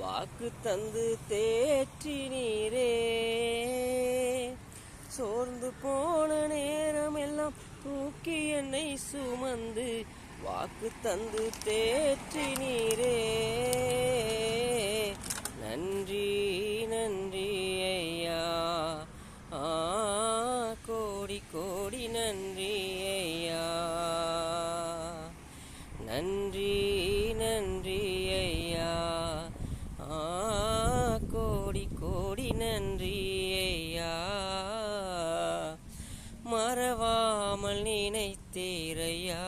வாக்கு தந்து தேற்றி நீரே சோர்ந்து போன நேரம் எல்லாம் தூக்கி என்னை சுமந்து வாக்கு தந்து தேற்றி நீரே நன்றி நன்றி ஐயா. ஆ கோடி கோடி நன்றி கோடி கோடி நன்றி ஐயா மறவாமல் நினைத்தீரையா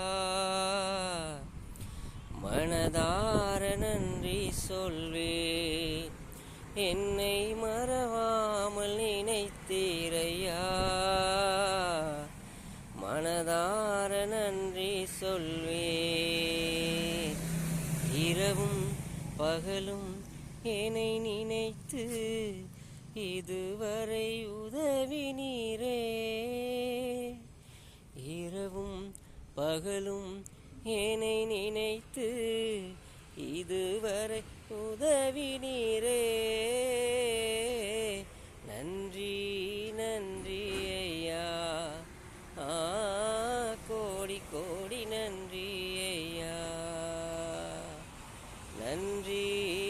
மனதார நன்றி சொல்வேன். என்னை மறவாமல் நினைத்தீரையா மனதார நன்றி சொல்வேன். இரவும் பகலும் என்னை நினைத்து இதுவரை உதவி நீரே. இரவும் பகலும் என்னை நினைத்து இதுவரை உதவி நீரே. நன்றி நன்றி ஐயா. ஆ கோடி கோடி நன்றி ஐயா. நன்றி.